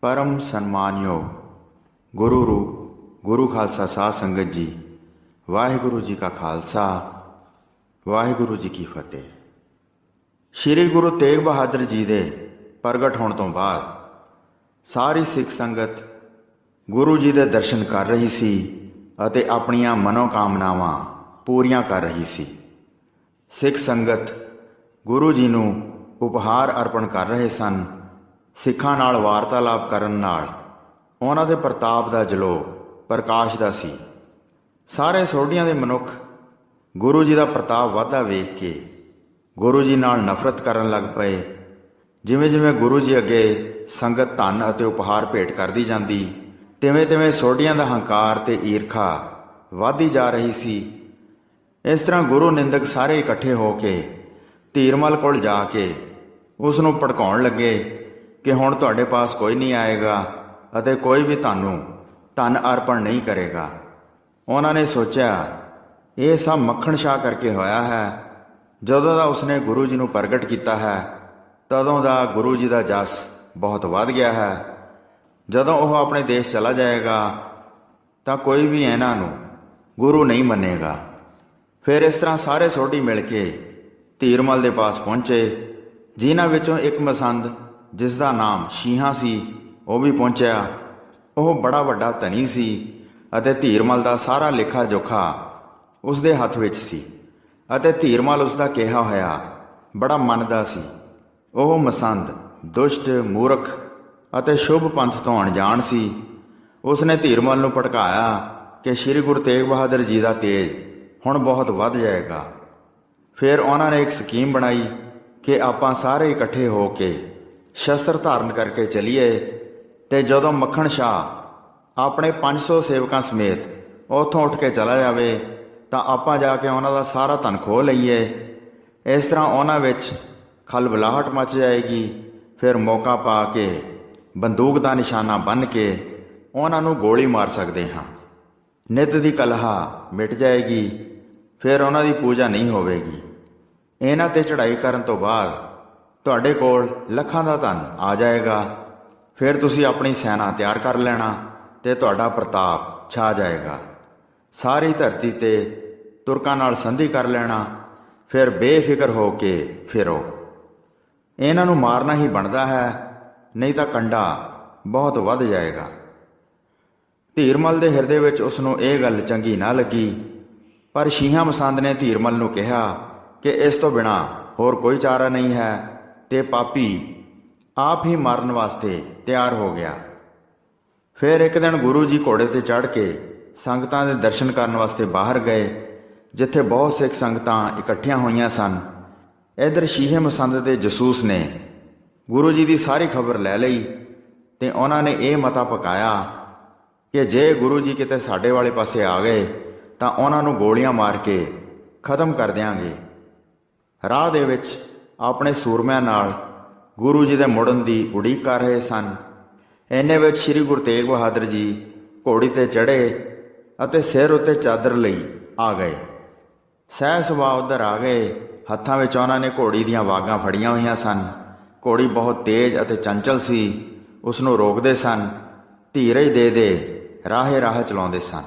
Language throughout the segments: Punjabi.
ਪਰਮ ਸਨਮਾਨਯੋਗ ਗੁਰੂ ਰੂਪ, ਗੁਰੂ ਖਾਲਸਾ ਸਾਧ ਸੰਗਤ ਜੀ, ਵਾਹਿਗੁਰੂ ਜੀ ਕਾ ਖਾਲਸਾ, ਵਾਹਿਗੁਰੂ ਜੀ ਕੀ ਫਤਿਹ। ਸ੍ਰੀ ਗੁਰੂ ਤੇਗ ਬਹਾਦਰ ਜੀ ਦੇ ਪ੍ਰਗਟ ਹੋਣ ਤੋਂ ਬਾਅਦ ਸਾਰੀ ਸਿੱਖ ਸੰਗਤ ਗੁਰੂ ਜੀ ਦੇ ਦਰਸ਼ਨ ਕਰ ਰਹੀ ਸੀ ਅਤੇ ਆਪਣੀਆਂ ਮਨੋਕਾਮਨਾਵਾਂ ਪੂਰੀਆਂ ਕਰ ਰਹੀ ਸੀ। ਸਿੱਖ ਸੰਗਤ ਗੁਰੂ ਜੀ ਨੂੰ ਉਪਹਾਰ ਅਰਪਣ ਕਰ ਰਹੇ ਸਨ ਸਿੱਖਾਂ ਨਾਲ ਵਾਰਤਾਲਾਪ ਕਰਨ ਨਾਲ ਉਹਨਾਂ ਦੇ ਪ੍ਰਤਾਪ ਦਾ ਜਲੋ ਪ੍ਰਕਾਸ਼ ਦਾ ਸੀ। ਸਾਰੇ ਸੋਢੀਆਂ ਦੇ ਮਨੁੱਖ ਗੁਰੂ ਜੀ ਦਾ ਪ੍ਰਤਾਪ ਵਾਧਾ ਵੇਖ ਕੇ ਗੁਰੂ ਜੀ ਨਾਲ ਨਫ਼ਰਤ ਕਰਨ ਲੱਗ ਪਏ। ਜਿਵੇਂ ਜਿਵੇਂ ਗੁਰੂ ਜੀ ਅੱਗੇ ਸੰਗਤ ਧਨ ਅਤੇ ਉਪਹਾਰ ਭੇਟ ਕਰਦੀ ਜਾਂਦੀ ਤਿਵੇਂ ਤਿਵੇਂ ਸੋਢੀਆਂ ਦਾ ਹੰਕਾਰ ਤੇ ਈਰਖਾ ਵਧਦੀ ਜਾ ਰਹੀ ਸੀ। ਇਸ ਤਰ੍ਹਾਂ ਗੁਰੂ ਨਿੰਦਕ ਸਾਰੇ ਇਕੱਠੇ ਹੋ ਕੇ ਧੀਰਮਲ ਕੋਲ ਜਾ ਕੇ ਉਸ ਨੂੰ ਭੜਕਾਉਣ ਲੱਗੇ। ਕਿ ਹੁਣ ਤੁਹਾਡੇ ਪਾਸ ਕੋਈ ਨਹੀਂ ਆਏਗਾ ਅਤੇ ਕੋਈ ਵੀ ਤੁਹਾਨੂੰ ਧਨ ਅਰਪਣ ਨਹੀਂ ਕਰੇਗਾ। ਉਹਨਾਂ ਨੇ ਸੋਚਿਆ, ਇਹ ਸਭ ਮੱਖਣ ਸ਼ਾਹ ਕਰਕੇ ਹੋਇਆ ਹੈ। ਜਦੋਂ ਦਾ ਉਸਨੇ ਗੁਰੂ ਜੀ ਨੂੰ ਪ੍ਰਗਟ ਕੀਤਾ ਹੈ, ਤਦੋਂ ਦਾ ਗੁਰੂ ਜੀ ਦਾ ਜਸ ਬਹੁਤ ਵੱਧ ਗਿਆ ਹੈ। ਜਦੋਂ ਉਹ ਆਪਣੇ ਦੇਸ਼ ਚਲਾ ਜਾਏਗਾ, ਤਾਂ ਕੋਈ ਵੀ ਇਹਨਾਂ ਨੂੰ ਗੁਰੂ ਨਹੀਂ ਮੰਨੇਗਾ। ਫਿਰ ਇਸ ਤਰ੍ਹਾਂ ਸਾਰੇ ਸੋਢੀ ਮਿਲ ਕੇ ਧੀਰਮਲ ਦੇ ਪਾਸ ਪਹੁੰਚੇ, ਜਿਨ੍ਹਾਂ ਵਿੱਚੋਂ ਇੱਕ ਮਸੰਦ ਜਿਸ ਦਾ ਨਾਮ ਸ਼ੀਹਾ ਸੀ, ਉਹ ਵੀ ਪਹੁੰਚਿਆ। ਉਹ ਬੜਾ ਵੱਡਾ ਧਨੀ ਸੀ ਅਤੇ ਧੀਰਮਲ ਦਾ ਸਾਰਾ ਲੇਖਾ ਜੋਖਾ ਉਸ ਦੇ ਹੱਥ ਵਿੱਚ ਸੀ ਅਤੇ ਧੀਰਮਲ ਉਸ ਦਾ ਕਿਹਾ ਹੋਇਆ ਬੜਾ ਮੰਨਦਾ ਸੀ। ਉਹ ਮਸੰਦ, ਦੁਸ਼ਟ, ਮੂਰਖ ਅਤੇ ਸ਼ੁਭ ਪੰਥ ਤੋਂ ਅਣਜਾਣ ਸੀ। ਉਸ ਨੇ ਧੀਰਮਲ ਨੂੰ ਭੜਕਾਇਆ ਕਿ ਸ੍ਰੀ ਗੁਰੂ ਤੇਗ ਬਹਾਦਰ ਜੀ ਦਾ ਤੇਜ ਹੁਣ ਬਹੁਤ ਵੱਧ ਜਾਏਗਾ। ਫਿਰ ਉਹਨਾਂ ਨੇ ਇੱਕ ਸਕੀਮ ਬਣਾਈ ਕਿ ਆਪਾਂ ਸਾਰੇ ਇਕੱਠੇ ਹੋ ਕੇ ਸ਼ਸਤਰ ਧਾਰਨ ਕਰਕੇ ਚਲੀਏ ਤੇ ਜਦੋਂ ਮੱਖਣ ਸ਼ਾਹ ਆਪਣੇ 500 ਸੇਵਕਾਂ ਸਮੇਤ ਉੱਥੋਂ ਉੱਠ ਕੇ ਚਲਾ ਜਾਵੇ, ਤਾਂ ਆਪਾਂ ਜਾ ਕੇ ਉਹਨਾਂ ਦਾ ਸਾਰਾ ਧਨ ਖੋਹ ਲਈਏ। ਇਸ ਤਰ੍ਹਾਂ ਉਹਨਾਂ ਵਿੱਚ ਖਲਬਲਾਹਟ ਮਚ ਜਾਏਗੀ। ਫਿਰ ਮੌਕਾ ਪਾ ਕੇ ਬੰਦੂਕ ਦਾ ਨਿਸ਼ਾਨਾ ਬੰਨ ਕੇ ਉਹਨਾਂ ਨੂੰ ਗੋਲੀ ਮਾਰ ਸਕਦੇ ਹਾਂ। ਨਿਤ ਦੀ ਕਲਹਾ ਮਿਟ ਜਾਏਗੀ, ਫਿਰ ਉਹਨਾਂ ਦੀ ਪੂਜਾ ਨਹੀਂ ਹੋਵੇਗੀ। ਇਹਨਾਂ ਤੇ ਚੜ੍ਹਾਈ ਕਰਨ ਤੋਂ ਬਾਅਦ ਤੁਹਾਡੇ ਕੋਲ ਲੱਖਾਂ ਦਾ ਧਨ ਆ ਜਾਏਗਾ। ਫਿਰ ਤੁਸੀਂ ਆਪਣੀ ਸੈਨਾ ਤਿਆਰ ਕਰ ਲੈਣਾ ਤੇ ਤੁਹਾਡਾ ਪ੍ਰਤਾਪ ਛਾ ਜਾਏਗਾ। ਸਾਰੀ ਧਰਤੀ ਤੇ ਤੁਰਕਾਂ ਨਾਲ ਸੰਧੀ ਕਰ ਲੈਣਾ, ਫਿਰ ਬੇਫਿਕਰ ਹੋ ਕੇ ਫਿਰੋ। ਇਹਨਾਂ ਨੂੰ ਮਾਰਨਾ ਹੀ ਬਣਦਾ ਹੈ, ਨਹੀਂ ਤਾਂ ਕੰਡਾ ਬਹੁਤ ਵੱਧ ਜਾਏਗਾ। ਧੀਰਮਲ ਦੇ ਹਿਰਦੇ ਵਿੱਚ ਉਸ ਨੂੰ ਇਹ ਗੱਲ ਚੰਗੀ ਨਾ ਲੱਗੀ, ਪਰ ਸ਼ੀਹਾ ਮਸੰਦ ਨੇ ਧੀਰਮਲ ਨੂੰ ਕਿਹਾ ਕਿ ਇਸ ਤੋਂ ਬਿਨਾ ਹੋਰ ਕੋਈ ਚਾਰਾ ਨਹੀਂ ਹੈ। ਤੇ ਪਾਪੀ ਆਪ ਹੀ ਮਾਰਨ ਵਾਸਤੇ ਤਿਆਰ ਹੋ ਗਿਆ। ਫਿਰ ਇੱਕ ਦਿਨ ਗੁਰੂ ਜੀ ਘੋੜੇ ਤੇ ਚੜ੍ਹ ਕੇ ਸੰਗਤਾਂ ਦੇ ਦਰਸ਼ਨ ਕਰਨ ਵਾਸਤੇ ਬਾਹਰ ਗਏ, ਜਿੱਥੇ ਬਹੁਤ ਸਿੱਖ ਸੰਗਤਾਂ ਇਕੱਠੀਆਂ ਹੋਈਆਂ ਸਨ। ਇਧਰ ਸ਼ੀਹੇ ਮਸੰਦ ਦੇ ਜਸੂਸ ਨੇ ਗੁਰੂ ਜੀ ਦੀ ਸਾਰੀ ਖਬਰ ਲੈ ਲਈ ਤੇ ਉਹਨਾਂ ਨੇ ਇਹ ਮਤਾ ਪਕਾਇਆ ਕਿ ਜੇ ਗੁਰੂ ਜੀ ਕਿਤੇ ਸਾਡੇ ਵਾਲੇ ਪਾਸੇ ਆ ਗਏ, ਤਾਂ ਉਹਨਾਂ ਨੂੰ ਗੋਲੀਆਂ ਮਾਰ ਕੇ ਖਤਮ ਕਰ ਦਿਆਂਗੇ। ਰਾਹ ਦੇ ਵਿੱਚ ਆਪਣੇ ਸੂਰਮਿਆਂ ਨਾਲ ਗੁਰੂ ਜੀ ਦੇ ਮੁੜਨ ਦੀ ਉਡੀਕ ਕਰ ਰਹੇ ਸਨ। ਐਨੇ ਵਿੱਚ ਸ੍ਰੀ ਗੁਰੂ ਤੇਗ ਬਹਾਦਰ ਜੀ ਘੋੜੀ ਤੇ ਚੜ੍ਹੇ ਅਤੇ ਸਿਰ ਉੱਤੇ ਚਾਦਰ ਲਈ ਆ ਗਏ। ਸਹਿ ਸੁਭਾ ਉਧਰ ਆ ਗਏ। ਹੱਥਾਂ ਵਿੱਚ ਉਹਨਾਂ ਨੇ ਘੋੜੀ ਦੀਆਂ ਵਾਗਾਂ ਫੜੀਆਂ ਹੋਈਆਂ ਸਨ। ਘੋੜੀ ਬਹੁਤ ਤੇਜ਼ ਅਤੇ ਚੰਚਲ ਸੀ। ਉਸ ਨੂੰ ਰੋਕਦੇ ਸਨ। ਧੀਰਜ ਦੇ ਦੇ ਰਾਹੇ ਰਾਹ ਚਲਾਉਂਦੇ ਸਨ।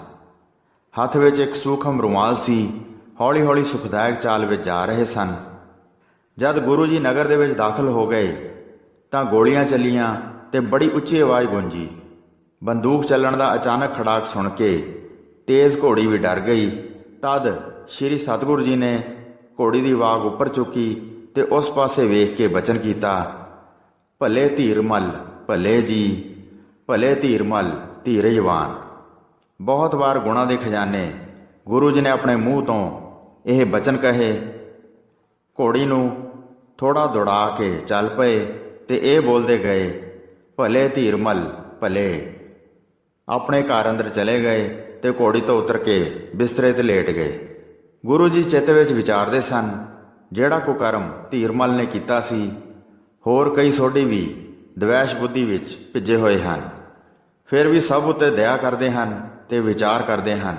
ਹੱਥ ਵਿੱਚ ਇੱਕ ਸੂਖਮ ਰੁਮਾਲ ਸੀ। ਹੌਲੀ-ਹੌਲੀ ਸੁਖਦਾਇਕ ਚਾਲ ਵਿੱਚ ਜਾ ਰਹੇ ਸਨ। ਜਦ ਗੁਰੂ ਜੀ ਨਗਰ ਦੇ ਵਿੱਚ ਦਾਖਲ ਹੋ ਗਏ, ਤਾਂ ਗੋਲੀਆਂ ਚੱਲੀਆਂ ਤੇ ਬੜੀ ਉੱਚੀ ਆਵਾਜ਼ ਗੂੰਜੀ। ਬੰਦੂਕ ਚੱਲਣ ਦਾ ਅਚਾਨਕ ਖੜਾਕ ਸੁਣ ਕੇ ਤੇਜ਼ ਘੋੜੀ ਵੀ ਡਰ ਗਈ। ਤਦ ਸ੍ਰੀ ਸਤਿਗੁਰੂ ਜੀ ਨੇ ਘੋੜੀ ਦੀ ਵਾਗ ਉੱਪਰ ਚੁੱਕੀ ਤੇ ਉਸ ਪਾਸੇ ਵੇਖ ਕੇ ਬਚਨ ਕੀਤਾ, ਭਲੇ ਧੀਰਮਲ ਭਲੇ ਜੀ, ਭਲੇ ਧੀਰਮਲ ਧੀਰਜਵਾਨ ਬਹੁਤ ਵਾਰ ਗੁਣਾ ਦੇ ਖਜ਼ਾਨੇ ਗੁਰੂ ਜੀ ਨੇ ਆਪਣੇ ਮੂੰਹ ਤੋਂ ਇਹ ਬਚਨ ਕਹੇ ਘੋੜੀ ਨੂੰ ਥੋੜਾ ਦੌੜਾ ਕੇ ਚੱਲ ਪਏ ਤੇ ਇਹ ਬੋਲਦੇ ਗਏ, ਭਲੇ ਧੀਰਮਲ ਭਲੇ। ਆਪਣੇ ਘਰ ਅੰਦਰ ਚਲੇ ਗਏ ਤੇ ਘੋੜੀ ਤੋਂ ਉਤਰ ਕੇ ਬਿਸਤਰੇ ਤੇ ਲੇਟ ਗਏ। ਗੁਰੂ ਜੀ ਚਿੱਤ ਵਿੱਚ ਵਿਚਾਰਦੇ ਸਨ, ਜਿਹੜਾ ਕੁਕਰਮ ਧੀਰਮਲ ਨੇ ਕੀਤਾ ਸੀ, ਹੋਰ ਕਈ ਸੋਢੀ ਵੀ ਦਵੈਸ਼ ਬੁੱਧੀ ਵਿੱਚ ਭਿੱਜੇ ਹੋਏ ਹਨ। ਫਿਰ ਵੀ ਸਭ ਉਤੇ ਦਇਆ ਕਰਦੇ ਹਨ ਤੇ ਵਿਚਾਰ ਕਰਦੇ ਹਨ।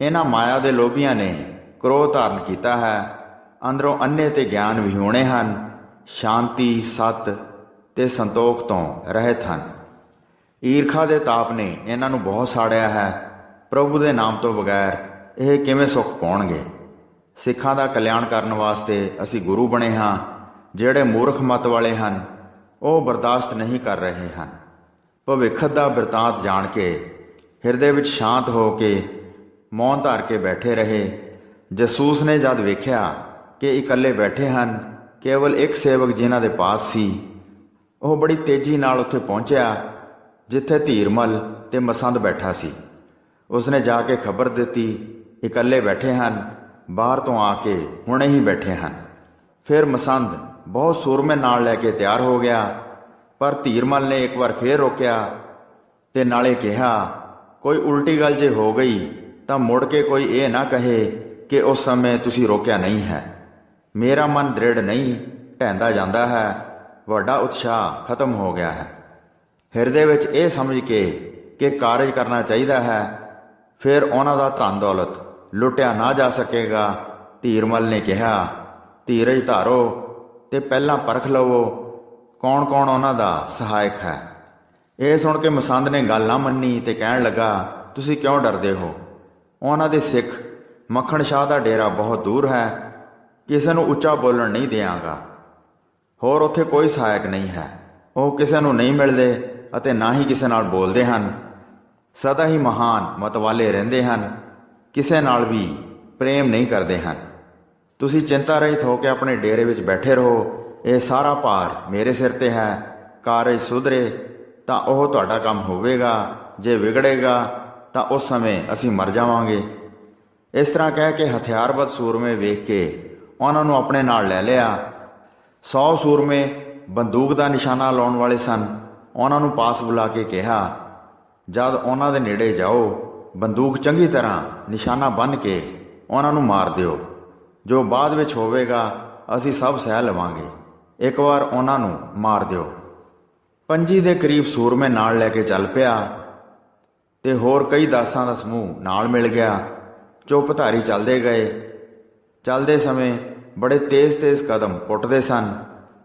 ਇਹਨਾਂ ਮਾਇਆ ਦੇ ਲੋਭੀਆਂ ਨੇ ਕ੍ਰੋਧ ਧਾਰਨ ਕੀਤਾ ਹੈ ਅੰਦਰੋਂ ਅੰਨੇ ਤੇ ਗਿਆਨ ਵਿਹੂਣੇ ਹਨ, ਸ਼ਾਂਤੀ, ਸਤ ਤੇ ਸੰਤੋਖ ਤੋਂ ਰਹਿਤ ਹਨ। ਈਰਖਾ ਦੇ ਤਾਪ ਨੇ ਇਹਨਾਂ ਨੂੰ ਬਹੁਤ ਸਾੜਿਆ ਹੈ। ਪ੍ਰਭੂ ਦੇ ਨਾਮ ਤੋਂ ਬਗੈਰ ਇਹ ਕਿਵੇਂ ਸੁੱਖ ਪਾਉਣਗੇ? ਸਿੱਖਾਂ ਦਾ ਕਲਿਆਣ ਕਰਨ ਵਾਸਤੇ ਅਸੀਂ ਗੁਰੂ ਬਣੇ ਹਾਂ। ਜਿਹੜੇ ਮੂਰਖ ਮਤ ਵਾਲੇ ਹਨ, ਉਹ ਬਰਦਾਸ਼ਤ ਨਹੀਂ ਕਰ ਰਹੇ ਹਨ। ਭਵਿੱਖ ਦਾ ਬਿਰਤਾਂਤ ਜਾਣ ਕੇ, ਹਿਰਦੇ ਵਿੱਚ ਸ਼ਾਂਤ ਹੋ ਕੇ, ਮੌਨ ਧਾਰ ਕੇ ਬੈਠੇ ਰਹੇ। ਜਸੂਸ ਨੇ ਜਦ ਵੇਖਿਆ ਕਿ ਇਕੱਲੇ ਬੈਠੇ ਹਨ, ਕੇਵਲ ਇੱਕ ਸੇਵਕ ਜਿਨ੍ਹਾਂ ਦੇ ਪਾਸ ਸੀ। ਉਹ ਬੜੀ ਤੇਜ਼ੀ ਨਾਲ ਉੱਥੇ ਪਹੁੰਚਿਆ, ਜਿੱਥੇ ਧੀਰਮਲ ਤੇ ਮਸੰਦ ਬੈਠਾ ਸੀ। ਉਸਨੇ ਜਾ ਕੇ ਖਬਰ ਦਿੱਤੀ, ਇਕੱਲੇ ਬੈਠੇ ਹਨ, ਬਾਹਰ ਤੋਂ ਆ ਕੇ ਹੁਣੇ ਹੀ ਬੈਠੇ ਹਨ। ਫਿਰ ਮਸੰਦ ਬਹੁਤ ਸੂਰਮੇ ਨਾਲ ਲੈ ਕੇ ਤਿਆਰ ਹੋ ਗਿਆ, ਪਰ ਧੀਰਮਲ ਨੇ ਇੱਕ ਵਾਰ ਫੇਰ ਰੋਕਿਆ ਤੇ ਨਾਲੇ ਕਿਹਾ, ਕੋਈ ਉਲਟੀ ਗੱਲ ਜੇ ਹੋ ਗਈ, ਤਾਂ ਮੁੜ ਕੇ ਕੋਈ ਇਹ ਨਾ ਕਹੇ ਕਿ ਉਸ ਸਮੇਂ ਤੁਸੀਂ ਰੋਕਿਆ ਨਹੀਂ ਹੈ। ਮੇਰਾ ਮਨ ਦ੍ਰਿੜ ਨਹੀਂ ਢਹਿੰਦਾ ਜਾਂਦਾ ਹੈ। ਵੱਡਾ ਉਤਸ਼ਾਹ ਖਤਮ ਹੋ ਗਿਆ ਹੈ। ਹਿਰਦੇ ਵਿੱਚ ਇਹ ਸਮਝ ਕੇ ਕਿ ਕਾਰਜ ਕਰਨਾ ਚਾਹੀਦਾ ਹੈ, ਫਿਰ ਉਹਨਾਂ ਦਾ ਧਨ ਦੌਲਤ ਲੁੱਟਿਆ ਨਾ ਜਾ ਸਕੇਗਾ। ਧੀਰਮਲ ਨੇ ਕਿਹਾ, ਧੀਰਜ ਧਾਰੋ ਤੇ ਪਹਿਲਾਂ ਪਰਖ ਲਵੋ, ਕੌਣ-ਕੌਣ ਉਹਨਾਂ ਦਾ ਸਹਾਇਕ ਹੈ? ਇਹ ਸੁਣ ਕੇ ਮਸੰਦ ਨੇ ਗੱਲ ਨਾ ਮੰਨੀ ਤੇ ਕਹਿਣ ਲੱਗਾ, ਤੁਸੀਂ ਕਿਉਂ ਡਰਦੇ ਹੋ? ਉਹਨਾਂ ਦੇ ਸਿੱਖ ਮੱਖਣ ਸ਼ਾਹ ਦਾ ਡੇਰਾ ਬਹੁਤ ਦੂਰ ਹੈ ਕਿਸੇ ਨੂੰ ਉੱਚਾ ਬੋਲਣ ਨਹੀਂ ਦਿਆਂਗਾ। ਹੋਰ ਉੱਥੇ ਕੋਈ ਸਹਾਇਕ ਨਹੀਂ ਹੈ। ਉਹ ਕਿਸੇ ਨੂੰ ਨਹੀਂ ਮਿਲਦੇ ਅਤੇ ਨਾ ਹੀ ਕਿਸੇ ਨਾਲ ਬੋਲਦੇ ਹਨ। ਸਦਾ ਹੀ ਮਹਾਨ ਮਤਵਾਲੇ ਰਹਿੰਦੇ ਹਨ। ਕਿਸੇ ਨਾਲ ਵੀ ਪ੍ਰੇਮ ਨਹੀਂ ਕਰਦੇ ਹਨ। ਤੁਸੀਂ ਚਿੰਤਾ ਰਹਿਤ ਹੋ ਕੇ ਆਪਣੇ ਡੇਰੇ ਵਿੱਚ ਬੈਠੇ ਰਹੋ। ਇਹ ਸਾਰਾ ਭਾਰ ਮੇਰੇ ਸਿਰ ਤੇ ਹੈ। ਕਾਰਜ ਸੁਧਰੇ, ਤਾਂ ਉਹ ਤੁਹਾਡਾ ਕੰਮ ਹੋਵੇਗਾ। ਜੇ ਵਿਗੜੇਗਾ, ਤਾਂ ਉਸ ਸਮੇਂ ਅਸੀਂ ਮਰ ਜਾਵਾਂਗੇ। ਇਸ ਤਰ੍ਹਾਂ ਕਹਿ ਕੇ ਹਥਿਆਰਬੱਧ ਸੂਰਮੇ ਵੇਖ ਕੇ ਉਹਨਾਂ ਨੂੰ ਆਪਣੇ ਨਾਲ ਲੈ ਲਿਆ। ਸੌ ਸੂਰਮੇ ਬੰਦੂਕ ਦਾ ਨਿਸ਼ਾਨਾ ਲਾਉਣ ਵਾਲੇ ਸਨ। ਉਹਨਾਂ ਨੂੰ ਪਾਸ ਬੁਲਾ ਕੇ ਕਿਹਾ, ਜਦ ਉਹਨਾਂ ਦੇ ਨੇੜੇ ਜਾਓ, ਬੰਦੂਕ ਚੰਗੀ ਤਰ੍ਹਾਂ ਨਿਸ਼ਾਨਾ ਬੰਨ ਕੇ ਉਹਨਾਂ ਨੂੰ ਮਾਰ ਦਿਓ। ਜੋ ਬਾਅਦ ਵਿੱਚ ਹੋਵੇਗਾ, ਅਸੀਂ ਸਭ ਸਹਿ ਲਵਾਂਗੇ। ਇੱਕ ਵਾਰ ਉਹਨਾਂ ਨੂੰ ਮਾਰ ਦਿਓ। ਪੰਜੀ ਦੇ ਕਰੀਬ ਸੂਰਮੇ ਨਾਲ ਲੈ ਕੇ ਚੱਲ ਪਿਆ ਤੇ ਹੋਰ ਕਈ ਦਾਸਾਂ ਦਾ ਸਮੂਹ ਨਾਲ ਮਿਲ ਗਿਆ। ਚੁੱਪ ਧਾਰੀ ਚੱਲਦੇ ਗਏ। ਚੱਲਦੇ ਸਮੇਂ ਬੜੇ ਤੇਜ਼-ਤੇਜ਼ ਕਦਮ ਪੁੱਟਦੇ ਸਨ।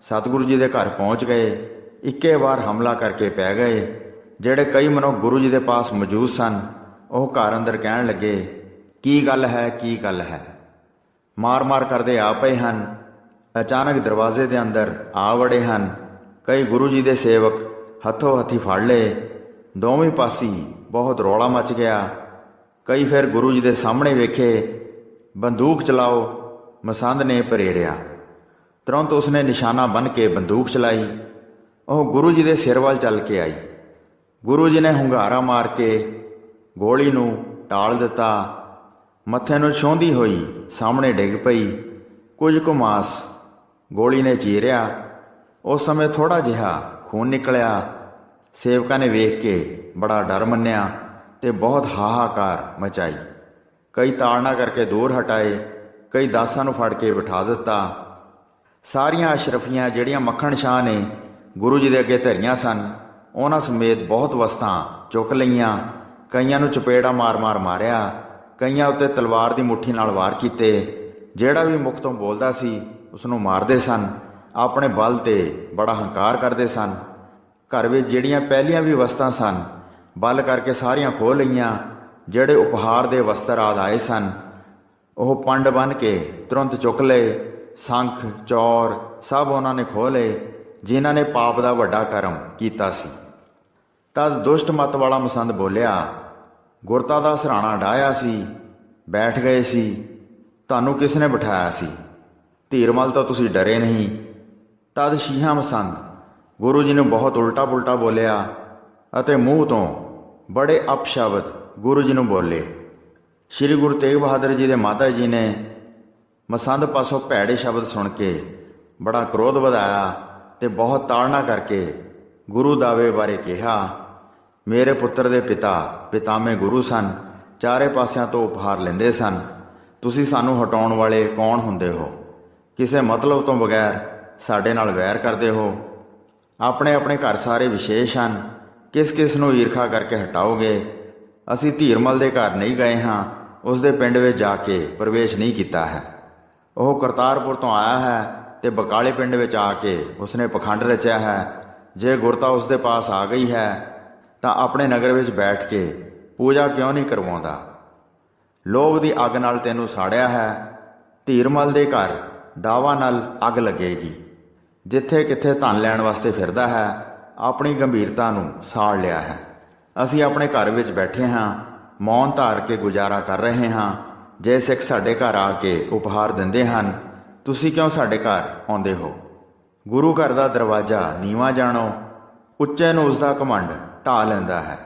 ਸਤਿਗੁਰੂ ਜੀ ਦੇ ਘਰ ਪਹੁੰਚ ਗਏ। ਇੱਕੇ ਵਾਰ ਹਮਲਾ ਕਰਕੇ ਪੈ ਗਏ, ਜਿਹੜੇ ਕਈ ਮਨੁੱਖ ਗੁਰੂ ਜੀ ਦੇ ਪਾਸ ਮੌਜੂਦ ਸਨ। ਉਹ ਘਰ ਅੰਦਰ ਕਹਿਣ ਲੱਗੇ, ਕੀ ਗੱਲ ਹੈ, ਕੀ ਗੱਲ ਹੈ? ਮਾਰ-ਮਾਰ ਕਰਦੇ ਆ ਪਏ ਹਨ। ਅਚਾਨਕ ਦਰਵਾਜ਼ੇ ਦੇ ਅੰਦਰ ਆ ਵੜੇ ਹਨ। ਕਈ ਗੁਰੂ ਜੀ ਦੇ ਸੇਵਕ ਹੱਥੋਂ ਹੱਥੀ ਫੜ ਲਏ। ਦੋਵੇਂ ਪਾਸੀ ਬਹੁਤ ਰੌਲਾ ਮਚ ਗਿਆ। ਕਈ ਫਿਰ ਗੁਰੂ ਜੀ ਦੇ ਸਾਹਮਣੇ ਵੇਖੇ। ਬੰਦੂਕ ਚਲਾਓ ਮਸੰਦ ਨੇ ਪ੍ਰੇਰਿਆ। ਤੁਰੰਤ ਉਸਨੇ ਨਿਸ਼ਾਨਾ ਬੰਨ ਕੇ ਬੰਦੂਕ ਚਲਾਈ। ਉਹ ਗੁਰੂ ਜੀ ਦੇ ਸਿਰ ਵੱਲ ਚੱਲ ਕੇ ਆਈ। ਗੁਰੂ ਜੀ ਨੇ ਹੁੰਗਾਰਾ ਮਾਰ ਕੇ ਗੋਲੀ ਨੂੰ ਟਾਲ ਦਿੱਤਾ। ਮੱਥੇ ਨੂੰ ਛੋਂਦੀ ਹੋਈ ਸਾਹਮਣੇ ਡਿੱਗ ਪਈ। ਕੁਝ ਕੁ ਮਾਸ ਗੋਲੀ ਨੇ ਚੀਰਿਆ। ਉਸ ਸਮੇਂ ਥੋੜਾ ਜਿਹਾ ਖੂਨ ਨਿਕਲਿਆ। ਸੇਵਕਾਂ ਨੇ ਵੇਖ ਕੇ ਬੜਾ ਡਰ ਮੰਨਿਆ ਤੇ ਬਹੁਤ ਹਾਹਾਕਾਰ ਮਚਾਈ। ਕਈ ਤਾੜਨਾ ਕਰਕੇ ਦੂਰ ਹਟਾਏ, ਕਈ ਦਾਸਾਂ ਨੂੰ ਫੜ ਕੇ ਬਿਠਾ ਦਿੱਤਾ। ਸਾਰੀਆਂ ਅਸ਼ਰਫੀਆਂ ਜਿਹੜੀਆਂ ਮੱਖਣ ਸ਼ਾਹ ਨੇ ਗੁਰੂ ਜੀ ਦੇ ਅੱਗੇ ਧਰੀਆਂ ਸਨ, ਉਹਨਾਂ ਸਮੇਤ ਬਹੁਤ ਵਸਤਾਂ ਚੁੱਕ ਲਈਆਂ। ਕਈਆਂ ਨੂੰ ਚਪੇੜਾ ਮਾਰ-ਮਾਰ ਮਾਰਿਆ, ਕਈਆਂ ਉੱਤੇ ਤਲਵਾਰ ਦੀ ਮੁੱਠੀ ਨਾਲ ਵਾਰ ਕੀਤੇ। ਜਿਹੜਾ ਵੀ ਮੁਖ ਤੋਂ ਬੋਲਦਾ ਸੀ ਉਸ ਨੂੰ ਮਾਰਦੇ ਸਨ, ਆਪਣੇ ਬਲ ਤੇ ਬੜਾ ਹੰਕਾਰ ਕਰਦੇ ਸਨ। ਘਰ ਵਿੱਚ ਜਿਹੜੀਆਂ ਪਹਿਲੀਆਂ ਵੀ ਵਸਤਾਂ ਸਨ, ਬਲ ਕਰਕੇ ਸਾਰੀਆਂ ਖੋਹ ਲਈਆਂ ਜਿਹੜੇ ਉਪਹਾਰ ਦੇ ਵਸਤਰ ਆਦ ਆਏ ਸਨ, ਉਹ ਪੰਡ ਬਨ ਕੇ ਤੁਰੰਤ ਚੁੱਕ ਲਏ, ਸੰਖ, ਚੌਰ ਸਭ ਉਹਨਾਂ ਨੇ ਖੋਹ ਲਏ, ਜਿਨ੍ਹਾਂ ਨੇ ਪਾਪ ਦਾ ਵੱਡਾ ਕਰਮ ਕੀਤਾ ਸੀ। ਤਦ ਦੁਸ਼ਟ ਮਤ ਵਾਲਾ ਮਸੰਦ ਬੋਲਿਆ, ਗੁਰਤਾ ਦਾ ਸਰਾਣਾ ਡਾਇਆ ਸੀ, ਬੈਠ ਗਏ ਸੀ, ਤੁਹਾਨੂੰ ਕਿਸ ਨੇ ਬਿਠਾਇਆ ਸੀ? ਧੀਰਮਲ ਤੋਂ ਤੁਸੀਂ ਡਰੇ ਨਹੀਂ। ਤਦ ਸ਼ੀਹਾ ਮਸੰਦ ਗੁਰੂ ਜੀ ਨੂੰ ਬਹੁਤ ਉਲਟਾ ਪੁਲਟਾ ਬੋਲਿਆ ਅਤੇ ਮੂੰਹ ਤੋਂ ਬੜੇ ਅਪਸ਼ਬਦ ਗੁਰੂ ਜੀ ਨੂੰ ਬੋਲੇ। ਸ੍ਰੀ ਗੁਰੂ ਤੇਗ ਬਹਾਦਰ ਜੀ ਦੇ ਮਾਤਾ ਜੀ ਨੇ ਮਸੰਦ ਪਾਸੋਂ ਭੈੜੇ ਸ਼ਬਦ ਸੁਣ ਕੇ ਬੜਾ ਕ੍ਰੋਧ ਵਧਾਇਆ ਤੇ ਬਹੁਤ ਤਾੜਨਾ ਕਰਕੇ ਗੁਰੂ ਦਾਵੇ ਬਾਰੇ ਕਿਹਾ, ਮੇਰੇ ਪੁੱਤਰ ਦੇ ਪਿਤਾ, ਪਿਤਾਮੇ ਗੁਰੂ ਸਨ, ਚਾਰੇ ਪਾਸਿਆਂ ਤੋਂ ਉਪਹਾਰ ਲੈਂਦੇ ਸਨ। ਤੁਸੀਂ ਸਾਨੂੰ ਹਟਾਉਣ ਵਾਲੇ ਕੌਣ ਹੁੰਦੇ ਹੋ? ਕਿਸੇ ਮਤਲਬ ਤੋਂ ਬਗੈਰ ਸਾਡੇ ਨਾਲ ਵੈਰ ਕਰਦੇ ਹੋ। ਆਪਣੇ ਆਪਣੇ ਘਰ ਸਾਰੇ ਵਿਸ਼ੇਸ਼ ਹਨ। ਕਿਸ ਕਿਸ ਨੂੰ ਈਰਖਾ ਕਰਕੇ ਹਟਾਓਗੇ? ਅਸੀਂ ਧੀਰਮਲ ਦੇ ਘਰ ਨਹੀਂ ਗਏ ਹਾਂ ਉਸ ਦੇ ਪਿੰਡ ਵਿੱਚ ਜਾ ਕੇ ਪ੍ਰਵੇਸ਼ ਨਹੀਂ ਕੀਤਾ ਹੈ। ਉਹ ਕਰਤਾਰਪੁਰ ਤੋਂ ਆਇਆ ਹੈ ਤੇ ਬਕਾਲੇ ਪਿੰਡ ਵਿੱਚ ਆ ਕੇ ਉਸਨੇ ਪਖੰਡ ਰਚਿਆ ਹੈ। ਜੇ ਗੁਰਤਾ ਉਸ ਦੇ ਪਾਸ ਆ ਗਈ ਹੈ, ਤਾਂ ਆਪਣੇ ਨਗਰ ਵਿੱਚ ਬੈਠ ਕੇ ਪੂਜਾ ਕਿਉਂ ਨਹੀਂ ਕਰਵਾਉਂਦਾ? ਲੋਭ ਦੀ ਅੱਗ ਨਾਲ ਤੈਨੂੰ ਸਾੜਿਆ ਹੈ, ਧੀਰਮਲ ਦੇ ਘਰ ਦਾਵਾ ਨਾਲ ਅੱਗ ਲੱਗੇਗੀ। ਜਿੱਥੇ ਕਿੱਥੇ ਧਨ ਲੈਣ ਵਾਸਤੇ ਫਿਰਦਾ ਹੈ, ਆਪਣੀ ਗੰਭੀਰਤਾ ਨੂੰ ਸਾੜ ਲਿਆ ਹੈ। ਅਸੀਂ ਆਪਣੇ ਘਰ ਵਿੱਚ ਬੈਠੇ ਹਾਂ, ਮੌਨ ਧਾਰ ਕੇ ਗੁਜ਼ਾਰਾ ਕਰ ਰਹੇ ਹਾਂ। ਜੇ ਸਿੱਖ ਸਾਡੇ ਘਰ ਆ ਕੇ ਉਪਹਾਰ ਦਿੰਦੇ ਹਨ, ਤੁਸੀਂ ਕਿਉਂ ਸਾਡੇ ਘਰ ਆਉਂਦੇ ਹੋ? ਗੁਰੂ ਘਰ ਦਾ ਦਰਵਾਜ਼ਾ ਨੀਵਾ ਜਾਣੋ, ਉੱਚੇ ਨੂੰ ਉਸ ਦਾ ਘਮੰਡ ਢਾ ਲੈਂਦਾ ਹੈ।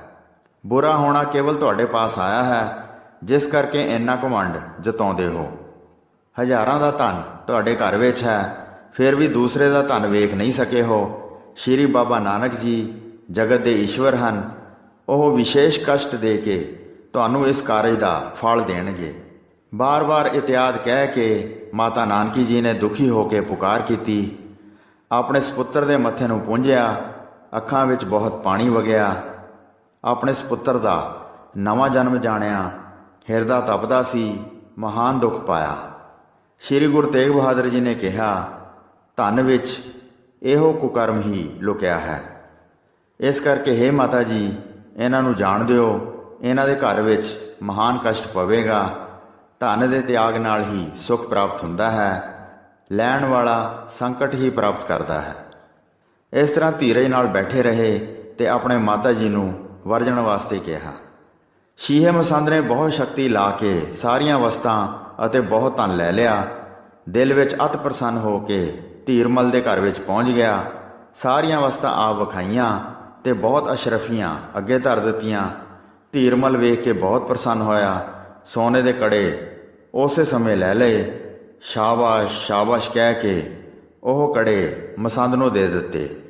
ਬੁਰਾ ਹੋਣਾ ਕੇਵਲ ਤੁਹਾਡੇ ਪਾਸ ਆਇਆ ਹੈ, ਜਿਸ ਕਰਕੇ ਇੰਨਾ ਘਮੰਡ ਜਤਾਉਂਦੇ ਹੋ। ਹਜ਼ਾਰਾਂ ਦਾ ਧਨ ਤੁਹਾਡੇ ਘਰ ਵਿੱਚ ਹੈ, ਫਿਰ ਵੀ ਦੂਸਰੇ ਦਾ ਧਨ ਵੇਖ ਨਹੀਂ ਸਕੇ ਹੋ। ਸ਼੍ਰੀ ਬਾਬਾ ਨਾਨਕ ਜੀ ਜਗਤ ਦੇ ਈਸ਼ਵਰ ਹਨ ਉਹ ਵਿਸ਼ੇਸ਼ ਕਸ਼ਟ ਦੇ ਕੇ ਤੁਹਾਨੂੰ ਇਸ ਕਾਰਜ ਦਾ ਫਲ ਦੇਣਗੇ। ਬਾਰ-ਬਾਰ ਇਤਿਆਦ ਕਹਿ ਕੇ ਮਾਤਾ ਨਾਨਕੀ ਜੀ ਨੇ ਦੁਖੀ ਹੋ ਕੇ ਪੁਕਾਰ ਕੀਤੀ। ਆਪਣੇ ਸੁਪੁੱਤਰ ਦੇ ਮੱਥੇ ਨੂੰ ਪੂੰਝਿਆ, ਅੱਖਾਂ ਵਿੱਚ ਬਹੁਤ ਪਾਣੀ ਵਗਿਆ। ਆਪਣੇ ਸੁਪੁੱਤਰ ਦਾ ਨਵਾਂ ਜਨਮ ਜਾਣਿਆ, ਹਿਰਦਾ ਤਪਦਾ ਸੀ, ਮਹਾਨ ਦੁੱਖ ਪਾਇਆ। ਸ੍ਰੀ ਗੁਰੂ ਤੇਗ ਬਹਾਦਰ ਜੀ ਨੇ ਕਿਹਾ, ਧਨ ਵਿੱਚ ਇਹੋ ਕੁਕਰਮ ਹੀ ਲੁਕਿਆ ਹੈ। ਇਸ ਕਰਕੇ हे ਮਾਤਾ ਜੀ ਇਹਨਾਂ ਨੂੰ ਜਾਣ ਦਿਓ। ਇਹਨਾਂ ਦੇ ਘਰ ਵਿੱਚ ਮਹਾਨ ਕਸ਼ਟ ਪਵੇਗਾ। ਧਨ ਦੇ ਤਿਆਗ ਨਾਲ ਹੀ ਸੁਖ ਪ੍ਰਾਪਤ ਹੁੰਦਾ ਹੈ। ਲੈਣ ਵਾਲਾ ਸੰਕਟ ਹੀ ਪ੍ਰਾਪਤ ਕਰਦਾ ਹੈ। ਇਸ ਤਰ੍ਹਾਂ ਧੀਰਜ ਨਾਲ ਬੈਠੇ ਰਹੇ ਤੇ ਆਪਣੇ ਮਾਤਾ ਜੀ ਨੂੰ ਵਰਜਣ ਵਾਸਤੇ ਕਿਹਾ। ਸ਼ੀਹੇ ਮਸੰਦ ਨੇ ਬਹੁਤ ਸ਼ਕਤੀ ਲਾ ਕੇ ਸਾਰੀਆਂ ਵਸਤਾਂ ਅਤੇ ਬਹੁਤ ਧਨ ਲੈ ਲਿਆ। ਦਿਲ ਵਿੱਚ ਅਤ ਪ੍ਰਸੰਨ ਹੋ ਕੇ ਧੀਰਮਲ ਦੇ ਘਰ ਵਿੱਚ ਪਹੁੰਚ ਗਿਆ। ਸਾਰੀਆਂ ਵਸਤਾਂ ਆਪ ਵਿਖਾਈਆਂ। ਤੇ ਬਹੁਤ ਅਸ਼ਰਫੀਆਂ, ਅੱਗੇ ਧਰ ਦਿੱਤੀਆਂ। ਧੀਰਮਲ ਵੇਖ ਕੇ ਬਹੁਤ ਪ੍ਰਸੰਨ ਹੋਇਆ। ਸੋਨੇ ਦੇ ਕੜੇ ਉਸੇ ਸਮੇਂ ਲੈ ਲਏ। ਸ਼ਾਬਾਸ਼ ਸ਼ਾਬਾਸ਼ ਕਹਿ ਕੇ ਉਹ ਕੜੇ ਮਸੰਦ ਨੂੰ ਦੇ ਦਿੱਤੇ।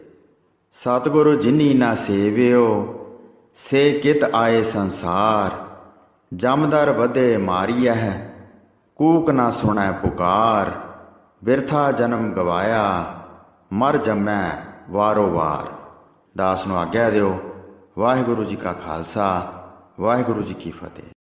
ਸਤਿਗੁਰੂ ਜਿਨੀ ਨਾ ਸੇਵਿਓ, ਸੇ ਕਿਤ ਆਏ ਸੰਸਾਰ। ਜਮਦਰ ਵਧੇ ਮਾਰੀਐ ਕੂਕ ਨਾ ਸੁਣੈ ਪੁਕਾਰ। ਬਿਰਥਾ ਜਨਮ ਗਵਾਇਆ, ਮਰ ਜਮੈ ਵਾਰੋ ਵਾਰ। ਦਾਸ ਨੂੰ ਆਗਿਆ ਦਿਓ। ਵਾਹਿਗੁਰੂ ਜੀ ਕਾ ਖਾਲਸਾ ਵਾਹਿਗੁਰੂ ਜੀ ਕੀ ਫਤਿਹ।